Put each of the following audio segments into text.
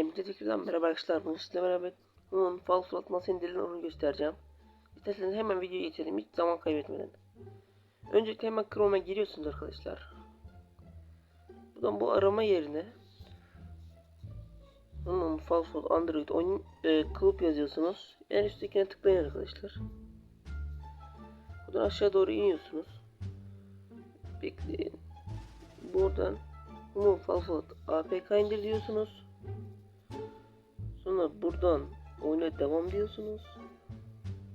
Emre tekrardan merhaba arkadaşlar. Bugün sizlerle beraber bunun fal surat nasıl indirilir onu göstereceğim. İsterseniz hemen videoya geçelim hiç zaman kaybetmeden. Öncelikle hemen Chrome'a giriyorsunuz arkadaşlar. Buradan bu arama yerine bunun fal surat Android oyun e, kılıp yazıyorsunuz. En üsttekine tıklayın arkadaşlar. Buradan aşağı doğru iniyorsunuz. Bekleyin. Buradan bunun fal surat APK indir diyorsunuz. Sonra buradan oyuna devam diyorsunuz.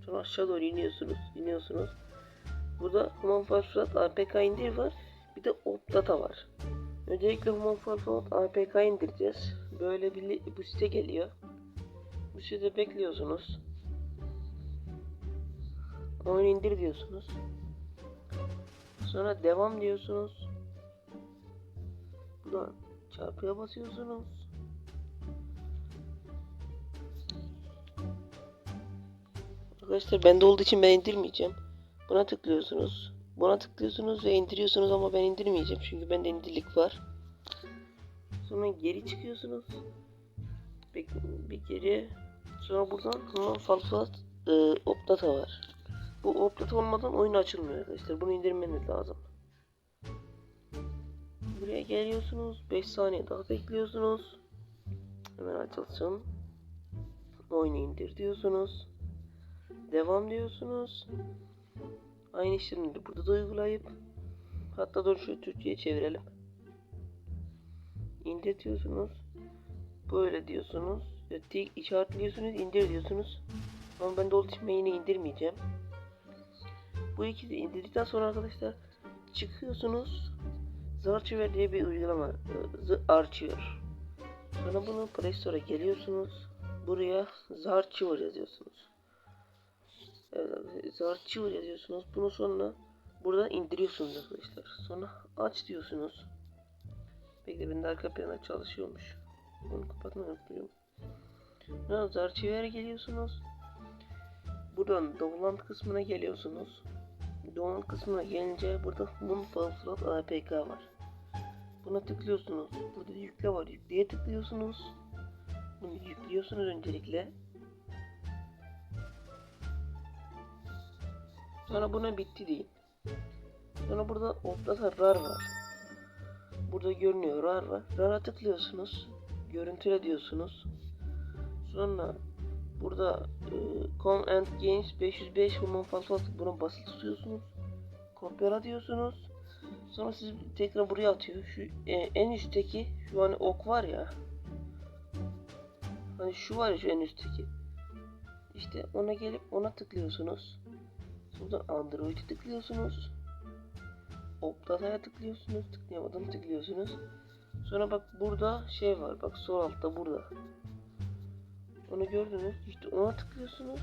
Sonra aşağı doğru iniyorsunuz. iniyorsunuz. Burada Human Farfrat APK indir var. Bir de Opdata var. Öncelikle Human Farfrat APK indireceğiz. Böyle bir bu site geliyor. Bu sitede bekliyorsunuz. Oyunu indir diyorsunuz. Sonra devam diyorsunuz. Buradan çarpıya basıyorsunuz. Arkadaşlar bende olduğu için ben indirmeyeceğim. Buna tıklıyorsunuz. Buna tıklıyorsunuz ve indiriyorsunuz ama ben indirmeyeceğim çünkü bende indirik var. Sonra geri çıkıyorsunuz. Bir, bir geri. Sonra buradan Human Falsat e, Opdata var. Bu Opdata olmadan oyun açılmıyor arkadaşlar. Bunu indirmeniz lazım. Buraya geliyorsunuz. 5 saniye daha bekliyorsunuz. Hemen açılsın. Oyunu indir diyorsunuz. Devam diyorsunuz. Aynı işlemi de burada da uygulayıp hatta dur şu Türkçe'ye çevirelim. İndir diyorsunuz. Böyle diyorsunuz. Tik işaretliyorsunuz, indir diyorsunuz. Ama ben ben yine indirmeyeceğim. Bu ikisi indirdikten sonra arkadaşlar çıkıyorsunuz. Zarchiver diye bir uygulama. e, The Archiver. Sonra bunu Play Store'a geliyorsunuz. Buraya Zarchiver yazıyorsunuz. Evet, Zarchiver yazıyorsunuz. Bunu sonra buradan indiriyorsunuz arkadaşlar. Sonra aç diyorsunuz. Bekle benim de arka planda çalışıyormuş. Onu kapatmayı unutmuyorum. Sonra Zarchiver'e geliyorsunuz. Buradan download kısmına geliyorsunuz. Download kısmına gelince burada Moonfall APK var. Buna tıklıyorsunuz. Burada yükle var. Yükleye tıklıyorsunuz. Bunu yüklüyorsunuz öncelikle. Sonra buna bitti deyin. Sonra burada Optata RAR var. Burada görünüyor RAR var. RAR'a tıklıyorsunuz. Görüntüle diyorsunuz. Sonra burada e, Com and Games 505 Human Falsafat buna basılı tutuyorsunuz. Kopyala diyorsunuz. Sonra siz tekrar buraya atıyor. Şu e, en üstteki şu hani ok var ya. Hani şu var ya şu en üstteki. İşte ona gelip ona tıklıyorsunuz. Buradan Android'e tıklıyorsunuz. Optata'ya tıklıyorsunuz. Tıklayamadım tıklıyorsunuz. Sonra bak burada şey var. Bak sol altta burada. Onu gördünüz. İşte ona tıklıyorsunuz.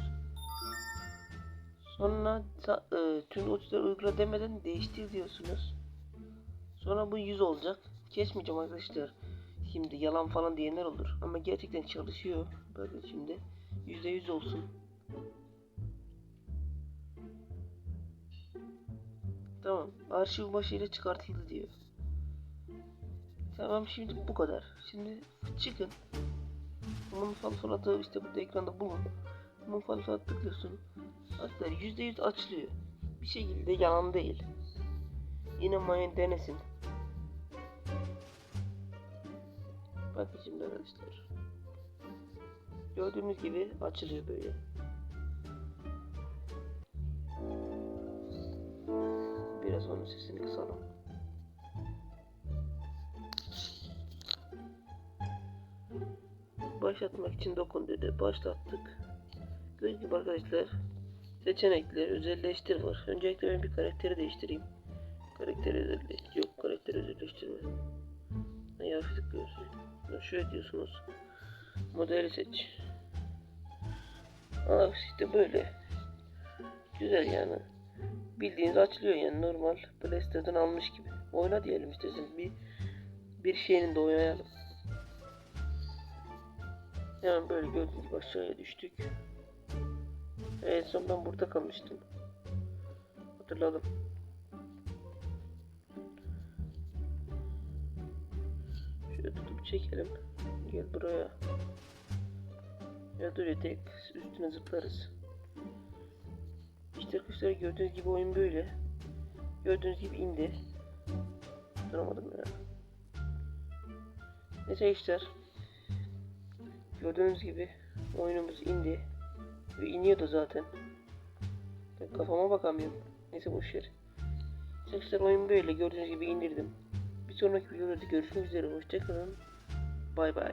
Sonra e, tüm uçları uygula demeden değiştir diyorsunuz. Sonra bu 100 olacak. Kesmeyeceğim arkadaşlar. Şimdi yalan falan diyenler olur. Ama gerçekten çalışıyor. Bakın şimdi. %100 olsun. Tamam. Arşiv başıyla çıkartıldı diyor. Tamam şimdi bu kadar. Şimdi çıkın. Bunun falsolatı işte burada ekranda bulun. Bunun falsolatı tıklıyorsun. Arkadaşlar %100 açılıyor. Bir şekilde yalan değil. Yine mayan denesin. Bakın şimdi arkadaşlar. Gördüğünüz gibi açılıyor böyle. Onun sesini kısalım. Başlatmak için dokun dedi. Başlattık. Gördüğünüz gibi arkadaşlar seçenekler özelleştir var. Öncelikle ben bir karakteri değiştireyim. Karakteri özelleştir. Yok karakteri özelleştirme. Ayar tıklıyorsunuz. Şöyle diyorsunuz. Modeli seç. Aa işte böyle. Güzel yani. Bildiğiniz açılıyor yani normal PlayStation almış gibi. Oyna diyelim isterseniz bir bir şeyinin de oynayalım. Yani böyle gördüğünüz gibi aşağıya düştük. En son ben burada kalmıştım. Hatırladım. Şöyle tutup çekelim. Gel buraya. Ya dur tek üstüne zıplarız. İşte arkadaşlar gördüğünüz gibi oyun böyle. Gördüğünüz gibi indi. Duramadım ya. Neyse arkadaşlar. Gördüğünüz gibi oyunumuz indi. Ve iniyordu zaten. Kafama bakamıyorum. Neyse boşver. Arkadaşlar oyun böyle gördüğünüz gibi indirdim. Bir sonraki videoda görüşmek üzere. Hoşçakalın. Bay bay.